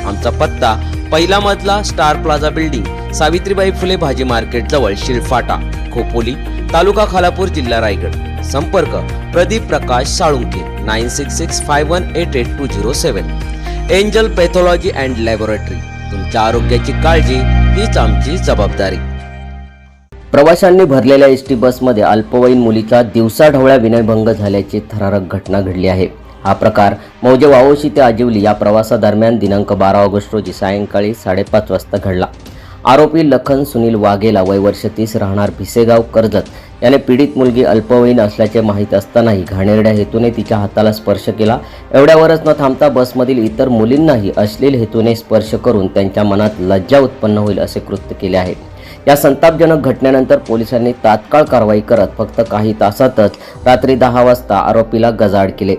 आमचा पत्ता पहिला मजला star plaza building Savitribai Phule भाजी मार्केट जवळ शिळफाटा खोपोली तालुका खालापूर जिल्हा रायगड. संपर्क Pradeep Prakash Salunke nine six six five one eight eight two zero seven. Angel pathology and laboratory तुमच्या आरोग्याची काळजी हीच आमची जबाबदारी. प्रवाशांनी भरलेल्या एस टी बसमध्ये अल्पवयीन मुलीचा दिवसाढवळ्या विनयभंग झाल्याची थरारक घटना घडली आहे. हा प्रकार मौजे वावोशी ते आजिवली या प्रवासादरम्यान दिनांक बारा ऑगस्ट रोजी सायंकाळी साडेपाच वाजता घडला. आरोपी लखन सुनील वाघेला वय वर्ष तीस राहणार भिसेगाव कर्जत याने पीडित मुलगी अल्पवयीन असल्याचे माहीत असतानाही घाणेरड्या हेतूने तिच्या हाताला स्पर्श केला. एवढ्यावरच न थांबता बसमधील इतर मुलींनाही अश्लील हेतूने स्पर्श करून त्यांच्या मनात लज्जा उत्पन्न होईल असे कृत्य केले आहे. या संतापजनक घटनेनंतर पोलिसांनी तात्काळ कारवाई करत फक्त काही तासातच रात्री दहा वाजता आरोपीला गजाड केले.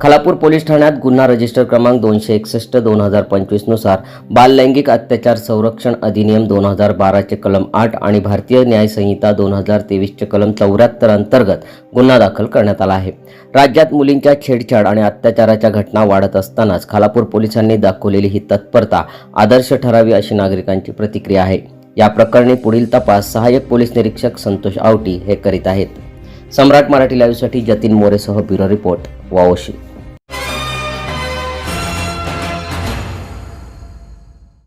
खालापूर पोलीस ठाण्यात गुन्हा रजिस्टर क्रमांक दोनशे एकसष्ट दोन हजार पंचवीसनुसार बाल लैंगिक अत्याचार संरक्षण अधिनियम दोन हजार बाराचे कलम आठ आणि भारतीय न्याय संहिता दोन हजार तेवीसचे कलम चौऱ्याहत्तर अंतर्गत गुन्हा दाखल करण्यात आला आहे. राज्यात मुलींच्या छेडछाड आणि अत्याचाराच्या घटना वाढत असतानाच खालापूर पोलिसांनी दाखवलेली ही तत्परता आदर्श ठरावी अशी नागरिकांची प्रतिक्रिया आहे. या प्रकरणी पुढील तपास सहाय्यक पोलीस निरीक्षक संतोष आवटी हे करीत आहेत. सम्राट मराठी लाईव्हसाठी जतीन मोरेसह ब्युरो रिपोर्ट वावोशी.